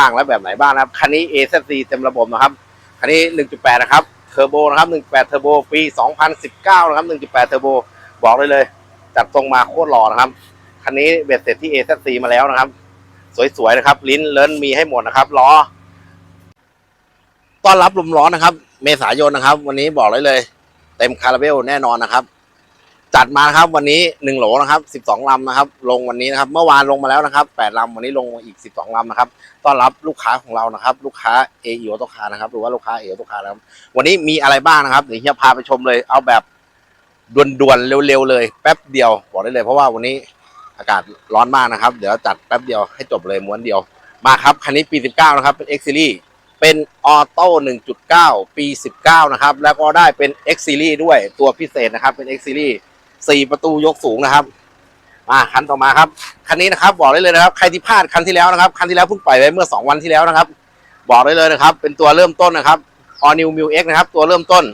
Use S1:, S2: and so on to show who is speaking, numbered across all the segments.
S1: บ้างและแบบไหนบ้างนะครับคันนี้ a อ c เต็มระบบนะครับคันนี้ 1.8 นะครับเทอร์โบนะครับ 1.8 เทอร์โบปี 2019 นะครับ 1.8 เทอร์โบบอกได้เลย จัดทรงมาโคตรหล่อนะครับคันนี้เบ็ดเสร็จที่ a อ c มาแล้วนะครับ สวยๆนะครับ ลิ้นเลิ้นมีให้หมดนะครับล้อต้อนรับลมร้อนนะครับ เมษายนนะครับ วันนี้บอกได้เลย เต็มคาราเบลแน่นอนนะครับ จัดมานะครับ วันนี้หนึ่งโหลนะครับสิบสองลำนะครับ ลงวันนี้นะครับ เมื่อวานลงมาแล้วนะครับแปดลำวันนี้ลงอีกสิบสองลำนะครับต้อนรับลูกค้าของเรานะครับ ลูกค้าเอเอโตคานะครับหรือว่าลูกค้าเอโตคานะครับวันนี้มีอะไรบ้างนะครับเดี๋ยวเฮียพาไปชมเลยเอาแบบด่วนๆเร็วๆเลย แป๊บเดียวบอกได้เลย เพราะว่าวันนี้อากาศร้อนมากนะครับ เดี๋ยวจัดแป๊บเดียวให้จบเลยม้วนเดียวมาครับคันนี้ปี 19 นะครับ เป็น X Series เป็นออโต้1.9 ปี 19 นะครับ แล้วก็ได้เป็น X Series ด้วยตัวพิเศษนะครับ เป็น X Series สี่ประตูยกสูงนะครับมาคันต่อมาครับคันนี้นะครับบอกได้เลยนะครับใครที่พลาดคันที่แล้วนะครับคันที่แล้วเพิ่งปล่อยไปเมื่อ 2 วันที่แล้วนะครับ บอกได้เลยนะครับ เป็นตัวเริ่มต้นนะครับ All New m u X นะครับ ตัวเริ่มต้น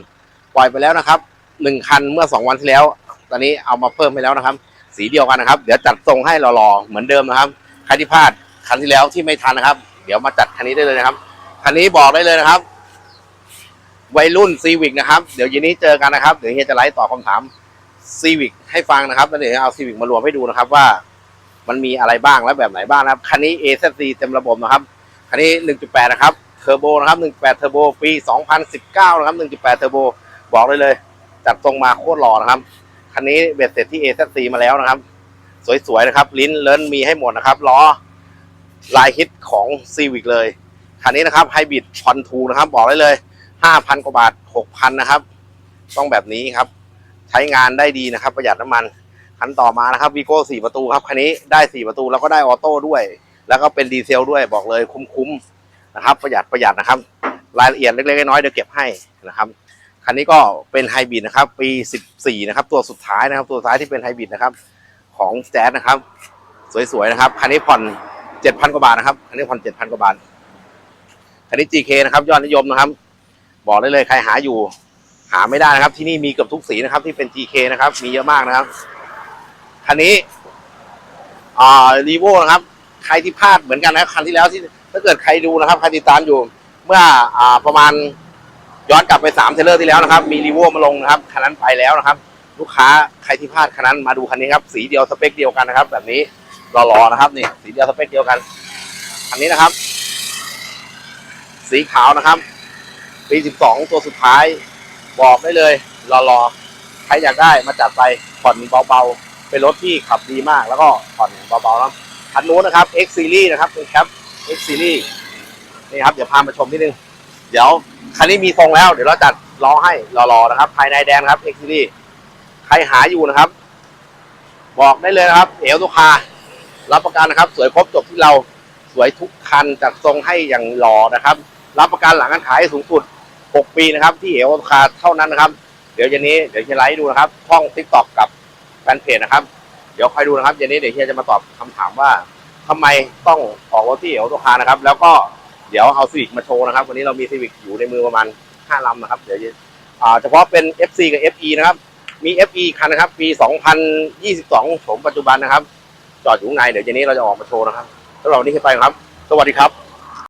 S1: ปล่อยไปแล้วนะครับหนึ่งคันเมื่อ 2 วันที่แล้ว ตอนนี้เอามาเพิ่มไปแล้วนะครับ สีเดียวกันนะครับ เดี๋ยวจัดทรงให้หล่อๆเหมือนเดิมนะครับใครที่พลาดคันที่แล้วที่ไม่ทันนะครับ เดี๋ยวมาจัดคันนี้ได้เลยนะครับคันนี้บอกได้เลยนะครับ วัยรุ่นซีวิกนะครับ เดี๋ยวย็นนี้เจอกันนะครับเดี๋ยวเฮียจะไลฟ์ตอบคำถาม ซีวิกให้ฟังนะครับแล้วเดี๋ยวเอาซีวิกมารวมให้ดูนะครับว่ามันมีอะไรบ้างและแบบไหนบ้างนะครับ คันนี้ a อ c เต็มระบบนะครับ คันนี้ 1.8 นะครับ เทอร์โบนะครับ 1.8 เทอร์โบ ปี 2019 นะครับ 1.8 เทอร์โบ บอกได้เลย จัดทรงมาโคตรหล่อนะครับ คันนี้เบ็ดเสร็จที่ a อ c มาแล้วนะครับ สวยๆ นะครับ ลิ้นเลิ้นมีให้หมดนะครับ ล้อลายฮิตของซีวิกเลย คันนี้นะครับไฮบริดพอนทูนะครับ บอกได้เลย 5,000 กว่าบาท 6,000 นะครับ ต้องแบบนี้ครับ ใช้งานได้ดีนะครับ ประหยัดน้ำมัน คันต่อมานะครับวีโก้สี่ประตูครับคันนี้ได้สี่ประตูแล้วก็ได้ออโต้ด้วย แล้วก็เป็นดีเซลด้วยบอกเลยคุ้มๆนะครับ ประหยัดประหยัดนะครับ รายละเอียดเล็กๆน้อยๆเดี๋ยวเก็บให้นะครับคันนี้ก็เป็นไฮบริดนะครับ ปี 14 นะครับ ตัวสุดท้ายนะครับ ตัวสุดท้ายที่เป็นไฮบริดนะครับ ของแจ๊สนะครับ สวยๆนะครับคันนี้ผ่อน 7,000 กว่าบาทนะครับคันนี้ผ่อน 7,000 กว่าบาทคันนี้ GK นะครับ ยอดนิยมนะครับ บอกได้เลยใครหาอยู่ หาไม่ได้นะครับ ที่นี่มีเกือบทุกสีนะครับ ที่เป็น GK นะครับ มีเยอะมากนะครับคันนี้อ่ารีโวนะครับ ใครที่พลาดเหมือนกันนะคันที่แล้วที่ถ้าเกิดใครดูนะครับใครติดตามอยู่ เมื่ออ่าประมาณย้อนกลับไปสามเทรลเลอร์ที่แล้วนะครับ มีรีโวมาลงนะครับคันนั้นไปแล้วนะครับ ลูกค้าใครที่พลาดคันนั้นมาดูคันนี้ครับ สีเดียวสเปคเดียวกันนะครับ แบบนี้หล่อๆนะครับนี่สีเดียวสเปคเดียวกันคันนี้นะครับ สีขาวนะครับปี12ตัวสุดท้าย บอกได้เลยรอๆใครอยากได้มาจัดไปผ่อนเบาๆ เป็นรถที่ขับดีมาก แล้วก็ผ่อนเบาๆนะคันนู้นนะครับ X Series นะครับเป็นแคป X Series นี่ครับเดี๋ยวพามาชมนิดนึง เดี๋ยวคันนี้มีทรงแล้ว เดี๋ยวเราจัดล้อให้รอๆนะครับ ภายในแดงครับ X Series ใครหาอยู่นะครับ บอกได้เลยนะครับเอลตุคารับประกันนะครับ สวยครบจบที่เราสวยทุกคันจัดทรงให้อย่างหล่อนะครับ รับประกันหลังการขายสูงสุด 6 ปีนะครับ ที่เอลตุคาเท่านั้นนะครับ เดี๋ยวเย็นนี้เดี๋ยวจะไลฟ์ดูนะครับช่องทิกตอกกับแฟนเพจนะครับ เดี๋ยวคอยดูนะครับเย็นนี้เดี๋ยวเฮียจะมาตอบคำถามว่าทำไมต้องออกรถที่เอลตุคานะครับ แล้วก็เดี๋ยวเอาซีวิกมาโชว์นะครับวันนี้เรามีซีวิกอยู่ในมือประมาณ5ลำนะครับ เดี๋ยวอ่าเฉพาะเป็น FC กับ FE นะครับมี FE คันนะครับ ปี 2022โฉมปัจจุบันนะครับ จอดอยู่ข้างในเดี๋ยวเย็นนี้เราจะออกมาโชว์นะครับสำหรับวันนี้คือไปครับ สวัสดีครับ